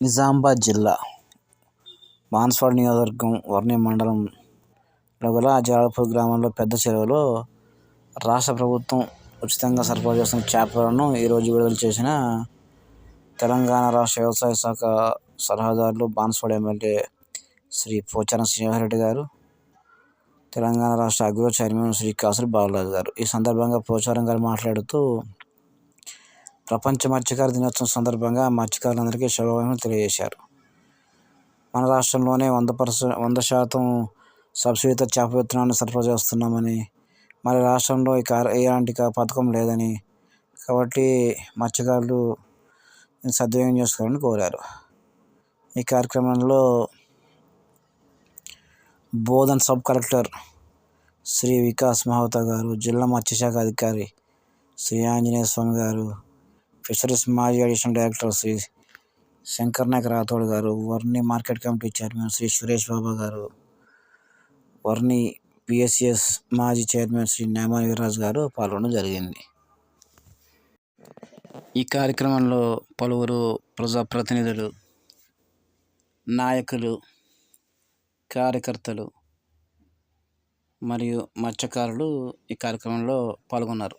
నిజామాబాద్ జిల్లా బాన్స్వాడ నియోజకవర్గం వర్ణి మండలంలో గల జాలపూర్ గ్రామంలో పెద్ద చెరువులో రాష్ట్ర ప్రభుత్వం ఉచితంగా సరఫరా చేస్తున్న చేపలను ఈరోజు విడుదల చేసిన తెలంగాణ రాష్ట్ర వ్యవసాయ శాఖ సలహాదారులు బాన్స్వాడ ఎమ్మెల్యే శ్రీ పోచారం శ్రీనివాసరెడ్డి గారు తెలంగాణ రాష్ట్ర అగ్రో చైర్మన్ శ్రీ కాసులు బాలరాజు గారు. ఈ సందర్భంగా పోచారం గారు మాట్లాడుతూ ప్రపంచ మత్స్యకార దినోత్సవం సందర్భంగా మత్స్యకారులందరికీ శుభాకాంక్షలు తెలియజేశారు. మన రాష్ట్రంలోనే వంద పర్సెంట్ వంద శాతం సబ్సిడీతో చేప విత్తనాన్ని సరఫరా చేస్తున్నామని మరి రాష్ట్రంలో ఈ కార్ ఎలాంటి పథకం లేదని కాబట్టి మత్స్యకారులు సద్వినియోగం చేసుకోవాలని కోరారు. ఈ కార్యక్రమంలో బోధన్ సబ్ కలెక్టర్ శ్రీ వికాస్ మహోతా గారు జిల్లా మత్స్యశాఖ అధికారి శ్రీ ఆంజనేయ స్వామి గారు ఫిషరీస్ మాజీ అడిషనల్ డైరెక్టర్ శ్రీ శంకర్ నాయక్ రాథోడ్ గారు Varni market committee chairman Shri Suresh Baba గారు వర్ణి పిఎస్సిఎస్ మాజీ చైర్మన్ శ్రీ నేమాన్ వీర్రాజు గారు పాల్గొనడం జరిగింది. ఈ కార్యక్రమంలో పలువురు ప్రజాప్రతినిధులు నాయకులు కార్యకర్తలు మరియు మత్స్యకారులు ఈ కార్యక్రమంలో పాల్గొన్నారు.